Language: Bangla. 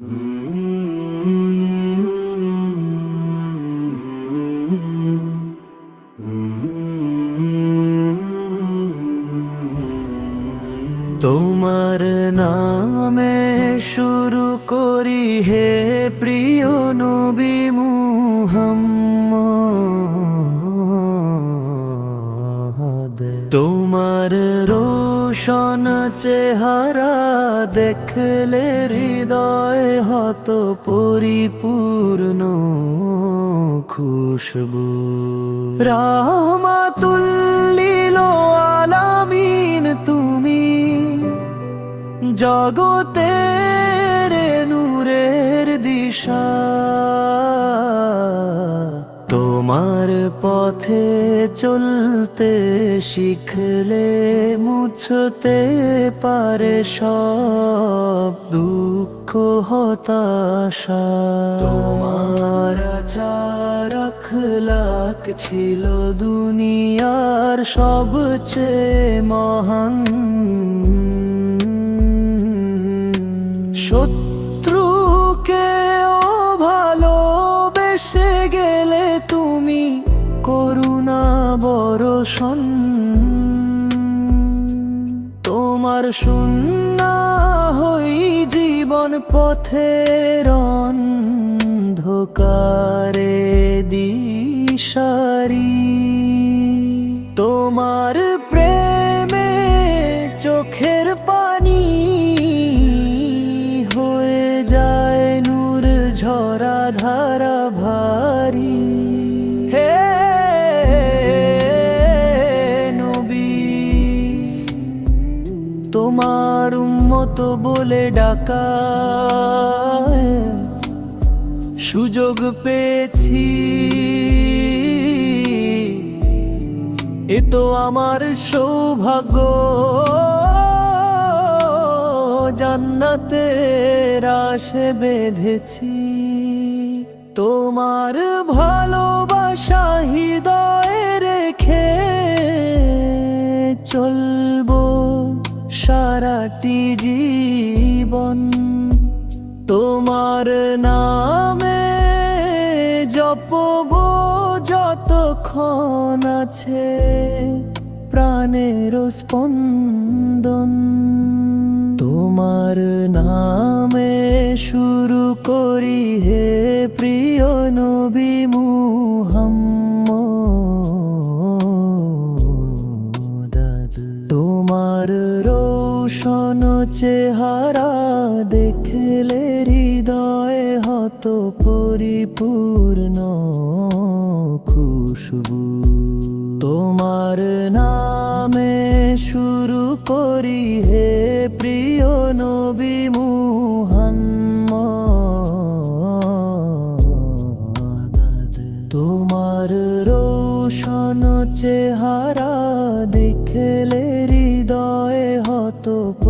তোমার নামে শুরু করি হে প্রিয় নবী মুহাম্মদ। তোমার রোশন চেহারা দেখলে হৃদয় হত পরিপূর্ণ খুশবু। রাহমাতুল্লিল আলামিন তুমি জগতের নূরের দিশা। পথে চলতে শিখলে মুছতে পারে সব দুঃখ, হতাশা। তোমার আচার আখলাক ছিল দুনিয়ার সবচেয়ে মহান। শত্রুকে ও ভালোবেসে তুমি করুণা বরষণ। তোমার শূন্য হই জীবন পথের অন্ধকারে দিশারি। তোমার প্রেমে চোখের পানি হয়ে যায় নূর ঝরা ধারা ভারী। তোমার উম্মত বলে ডাকা সুযোগ পেয়েছি। এ তো আমার সৌভাগ্য। জান্নাতের রাশে বেঁধেছি। তোমার ভালোবাসা হৃদয়ে সারাটি জীবন। তোমার নামে জপব যতক্ষণ আছে প্রাণের স্পন্দন। তোমার নামে শুরু করি হে প্রিয় নবী মুহাম্মদ। তোমার রোশন চেহারা, দেখলে হৃদয় হত পরিপূর্ণ খুশবু। তোমার নামে শুরু করি হে প্রিয় নবী মুহাম্মদ। তোমার রোশন চেহারা, দেখলে হৃদয় হত